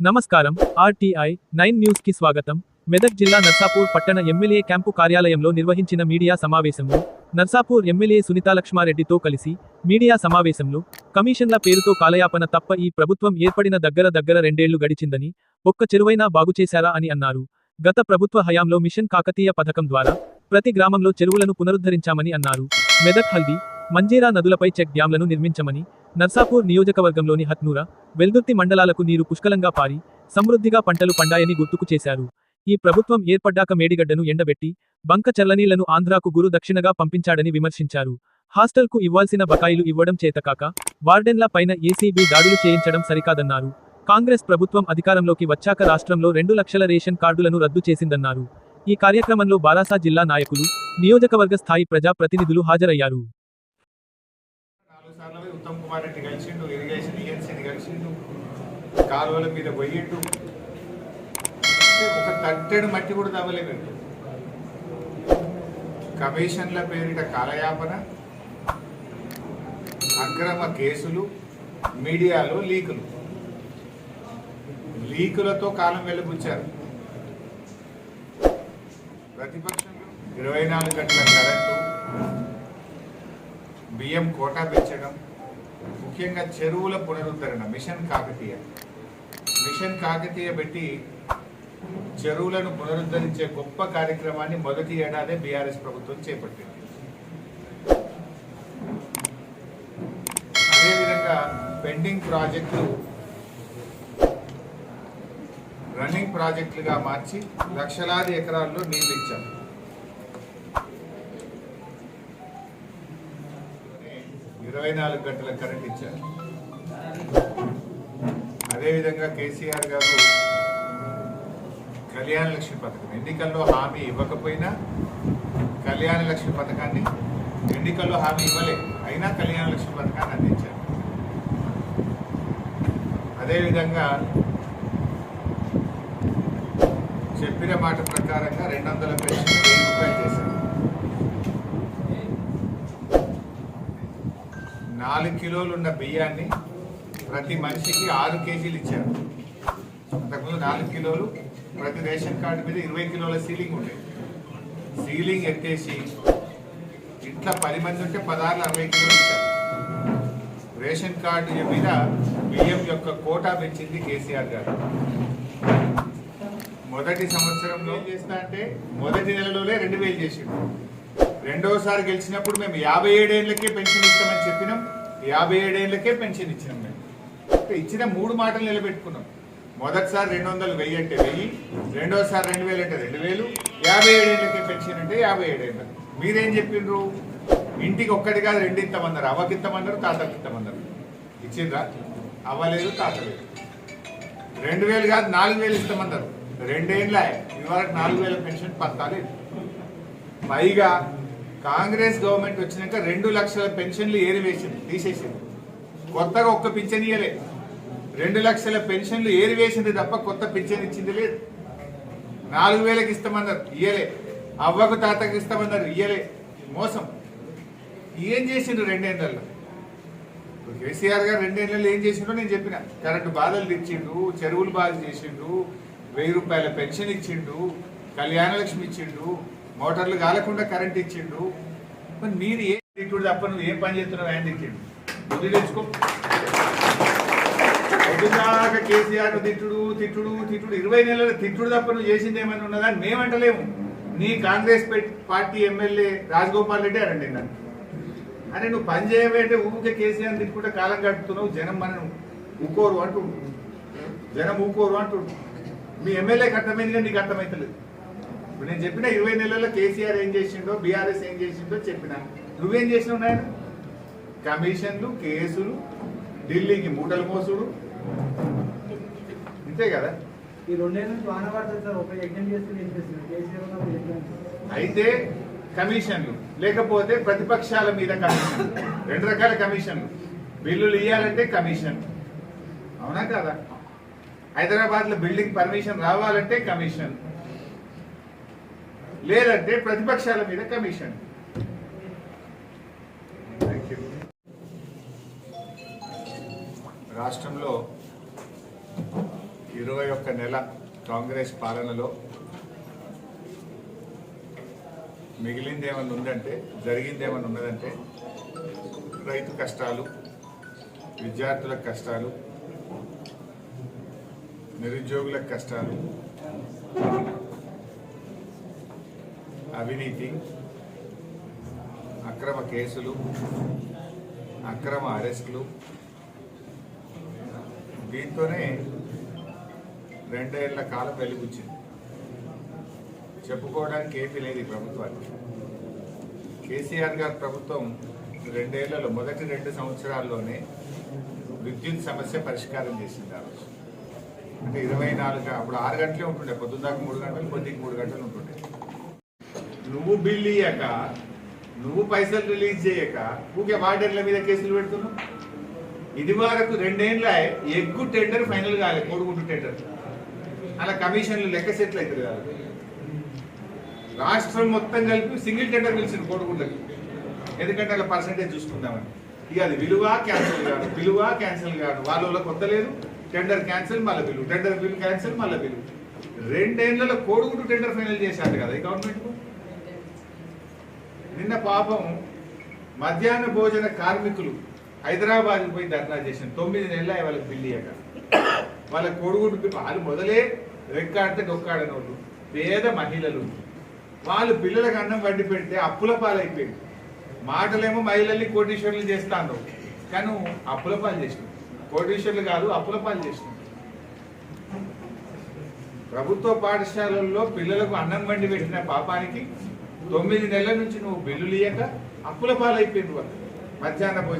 నమస్కారం. RTI nine న్యూస్కి స్వాగతం. మెదక్ జిల్లా నర్సాపూర్ పట్టణ ఎమ్మెల్యే క్యాంపు కార్యాలయంలో నిర్వహించిన మీడియా సమావేశంలో నర్సాపూర్ ఎమ్మెల్యే సునీతాలక్ష్మారెడ్డితో కలిసి మీడియా సమావేశంలో కమిషన్ల పేరుతో కాలయాపన తప్ప ఈ ప్రభుత్వం ఏర్పడిన దగ్గర దగ్గర రెండేళ్ళు గడిచిందని ఒక్క చెరువైనా బాగుచేశారా అని అన్నారు. గత ప్రభుత్వ హయాంలో మిషన్ కాకతీయ పథకం ద్వారా ప్రతి గ్రామంలో చెరువులను పునరుద్ధరించామని అన్నారు. మెదక్ హల్దీ మంజీరా నదులపై చెక్ డ్యాంలను నిర్మించమని నర్సాపూర్ నియోజకవర్గంలోని హత్నూర వెల్దుర్తి మండలాలకు నీరు పుష్కలంగా పారి సమృద్ధిగా పంటలు పండాయని గుర్తుకు చేశారు. ఈ ప్రభుత్వం ఏర్పడ్డాక మేడిగడ్డను ఎండబెట్టి బంక చల్లనీళ్ళను ఆంధ్రాకు గురు దక్షిణగా పంపించాడని విమర్శించారు. హాస్టల్కు ఇవ్వాల్సిన బకాయిలు ఇవ్వడం చేతకాక వార్డెన్ల పైన ఏసీబీ దాడులు చేయించడం సరికాదన్నారు. కాంగ్రెస్ ప్రభుత్వం అధికారంలోకి వచ్చాక రాష్ట్రంలో రెండు లక్షల రేషన్ కార్డులను రద్దు చేసిందన్నారు. ఈ కార్యక్రమంలో బారాసా జిల్లా నాయకులు నియోజకవర్గ స్థాయి ప్రజా ప్రతినిధులు హాజరయ్యారు. సార్లు ఉత్తమ్ కుమార్ రెడ్డి కలిసిండు ఇరిగేషన్ ఏజెన్సీని కలిసిండు. కాలువల మీద పోయిండు. ఒక తట్టెడు మట్టి కూడా తవ్వలేదు కమిషన్ల పేరిట కాలయాపన అక్రమ కేసులు మీడియాలో లీకులు. లీకులతో కాలం వెలుగుచ్చారు ప్రతిపక్షంలో ఇరవై నాలుగు గంటల కరెంటు బియ్యం కోటా పెంచడం ముఖ్యంగా చెరువుల పునరుద్ధరణ మిషన్ కాకతీయ. మిషన్ కాకతీయ పెట్టి చెరువులను పునరుద్ధరించే గొప్ప కార్యక్రమాన్ని మొదటి ఏడాదే బీఆర్ఎస్ ప్రభుత్వం చేపట్టింది. అదేవిధంగా పెండింగ్ ప్రాజెక్టులు రన్నింగ్ ప్రాజెక్టులుగా మార్చి లక్షలాది ఎకరాల్లో నీళ్ళు ఇచ్చాము ఇరవై నాలుగు గంటల కరెంట్ ఇచ్చారు. అదేవిధంగా కేసీఆర్ గారు కళ్యాణ లక్ష్మి పథకం. ఎన్నికల్లో హామీ ఇవ్వకపోయినా కళ్యాణ లక్ష్మి పథకాన్ని ఎన్నికల్లో హామీ ఇవ్వలేదు అయినా కళ్యాణ లక్ష్మి పథకాన్ని అందించారు. అదేవిధంగా చెప్పిన మాట ప్రకారంగా రెండు వందల పెన్షన్ వెయ్యి రూపాయలు చేశారు. నాలుగు కిలోలు ఉన్న బియ్యాన్ని ప్రతి మనిషికి ఆరు కేజీలు ఇచ్చారు. అంతకుముందు నాలుగు కిలోలు ప్రతి రేషన్ కార్డు మీద ఇరవై కిలోల సీలింగ్ ఉండేది సీలింగ్ ఎత్తేసి ఇంట్లో పది మంది ఉంటే పదహారు అరవై కిలోలు ఇచ్చారు. రేషన్ కార్డు మీద బియ్యం యొక్క కోటా పెంచింది కేసీఆర్ గారు. మొదటి సంవత్సరంలో ఏం చేస్తా అంటే మొదటి నెలలోనే రెండు వేలు చేసిండు. రెండోసారి గెలిచినప్పుడు మేము యాభై ఏడేళ్ళకే పెన్షన్ ఇస్తామని చెప్పినాం. యాభై ఏడేళ్ళకే పెన్షన్ ఇచ్చినాం మేము. ఇచ్చిన మూడు మాటలు నిలబెట్టుకున్నాం. మొదటిసారి రెండు వందలు వెయ్యి అంటే వెయ్యి రెండోసారి రెండు వేలు అంటే రెండు వేలు యాభై ఏడేళ్ళకే పెన్షన్ అంటే యాభై ఏడేళ్ళ మీరేం చెప్పిండ్రు ఇంటికి ఒక్కటి కాదు రెండు ఇస్తామన్నారు అవ్వకి ఇస్తామన్నారు తాతకి ఇస్తామన్నారు ఇచ్చిండ్రా? అవ్వలేదు తాత లేదు రెండు వేలు కాదు నాలుగు వేలు ఇస్తామన్నారు. రెండేళ్ళ ఇవాళ నాలుగు వేల పెన్షన్ పత్తాలేదు పైగా కాంగ్రెస్ గవర్నమెంట్ వచ్చినాక రెండు లక్షల పెన్షన్లు ఏరివేసింది తీసేసింది. కొత్తగా ఒక్క పింఛన్ ఇయ్యలే. రెండు లక్షల పెన్షన్లు ఏరివేసింది తప్ప కొత్త పింఛన్ ఇచ్చింది లేదు. నాలుగు వేలకు ఇస్తామన్నారు ఇయ్యలే. అవ్వకు తాతకు ఇస్తామన్నారు ఇయ్యలే. మోసం. ఏం చేసిండ్రు రెండేళ్ళలో కేసీఆర్ గారు రెండేళ్ళలో ఏం చేసిండ్రో నేను చెప్పిన. కరెంటు బాధలు తెచ్చిండు చెరువులు బాధలు చేసిండు వెయ్యి రూపాయల పెన్షన్ ఇచ్చిండు కళ్యాణలక్ష్మి ఇచ్చిండు మోటార్లు కాలకుండా కరెంట్ ఇచ్చిండు. మరి మీరు ఏం తిట్టుడు తప్ప నువ్వు ఏం పని చేస్తున్నావు? ఆయన ఇచ్చిండు. బుద్ధి పొద్దుదాకా కేసీఆర్ తిట్టుడు తిట్టుడు తిట్టుడు. ఇరవై నెలల తిట్టుడు తప్ప నువ్వు చేసింది ఏమైనా ఉన్నదా అని మేమంటలేము నీ Congress party MLA Rajagopal Reddy అనండి నన్ను. అరే నువ్వు పని చేయబట్టే ఊరికే కేసీఆర్ తిట్టుకుంటే కాలం గడుపుతున్నావు. జనం మనం ఊకోరు అంటుండు. జనం ఊకోరు అంటుండు. మీ ఎమ్మెల్యేకి అర్థమైంది కానీ నీకు అర్థమవుతలేదు ఇప్పుడు నేను చెప్పిన ఇరవై నెలల్లో కేసీఆర్ ఏం చేసిండో బీఆర్ఎస్ ఏం చేసిండో చెప్పిన. నువ్వేం చేసినావు నాయన? కమిషన్లు కేసులు ఢిల్లీకి మూటలు మోసుడు. ఇంతే కదా? ఈ అయితే కమిషన్లు లేకపోతే ప్రతిపక్షాల మీద కమిషన్ రెండు రకాల కమిషన్లు. బిల్లులు ఇవ్వాలంటే కమిషన్. అవునా కదా? హైదరాబాద్లో బిల్డింగ్ పర్మిషన్ రావాలంటే కమిషన్. లేదంటే ప్రతిపక్షాల మీద కమిషన్. రాష్ట్రంలో ఇరవై ఒక్క నెల కాంగ్రెస్ పాలనలో మిగిలింది ఏమన్నా ఉందంటే జరిగింది ఏమన్నా ఉన్నదంటే రైతు కష్టాలు విద్యార్థుల కష్టాలు నిరుద్యోగుల కష్టాలు అవినీతి అక్రమ కేసులు అక్రమ అరెస్టులు. దీంతోనే రెండేళ్ళ కాలం వెలుగుచ్చింది చెప్పుకోవడానికి ఏమీ లేదు ఈ ప్రభుత్వానికి. కేసీఆర్ గారి ప్రభుత్వం రెండేళ్ళలో మొదటి రెండు సంవత్సరాల్లోనే విద్యుత్ సమస్య పరిష్కారం చేసింది ఆ రోజు. అంటే ఇరవై నాలుగు అప్పుడు ఆరు గంటలే ఉంటుండే పొద్దున్న దాకా మూడు గంటలు కొద్దికి మూడు గంటలు ఉంటుండే. నువ్వు బిల్ ఇయ్యక నువ్వు పైసలు రిలీజ్ చేయక ఊకే వార్డర్ల మీద కేసులు పెడుతున్నావు? ఇది వరకు రెండేళ్ళ ఎగ్గు టెండర్ ఫైనల్ కాలే కోడిగుడ్డు టెండర్. అలా కమిషన్లు లెక్క సెట్లు అవుతుంది కాదు. రాష్ట్రం మొత్తం కలిపి సింగిల్ టెండర్ పిలిచింది కోడిగుడ్లకి. ఎందుకంటే అలా పర్సంటేజ్ చూసుకుందామని. ఇక అది విలువ క్యాన్సిల్ కాదు విలువ క్యాన్సిల్ కాదు. వాళ్ళ కొత్త లేదు. టెండర్ క్యాన్సిల్ మళ్ళీ బిల్లు. టెండర్ బిల్ క్యాన్సిల్ మళ్ళీ బిల్లు. రెండేళ్ళలో కోడిగుడ్డు టెండర్ ఫైనల్ చేశారు కదా ఈ గవర్నమెంట్ నిన్న పాపం మధ్యాహ్న భోజన కార్మికులు హైదరాబాద్ పోయి ధర్నా చేసిన తొమ్మిది నెలల వాళ్ళకి బిల్లు ఇయ్యక. వాళ్ళ కొడుగుడు వాళ్ళు మొదలే రెక్కాడితే డొక్కాడని వాళ్ళు పేద మహిళలు. వాళ్ళు పిల్లలకు అన్నం వండి పెడితే అప్పుల పాలైపోయింది. మాటలేమో మహిళల్ని కోటీశ్వర్లు చేస్తాను కానీ అప్పుల పాలు చేసినావు కోటీశ్వర్లు కాదు అప్పుల పాలు చేసినావు ప్రభుత్వ పాఠశాలల్లో పిల్లలకు అన్నం వండి పెట్టిన పాపానికి తొమ్మిది నెలల నుంచి నువ్వు బిల్లులు ఇయ్యక అప్పుల పాలైపోయింది వాళ్ళు మధ్యాహ్న భోజనం.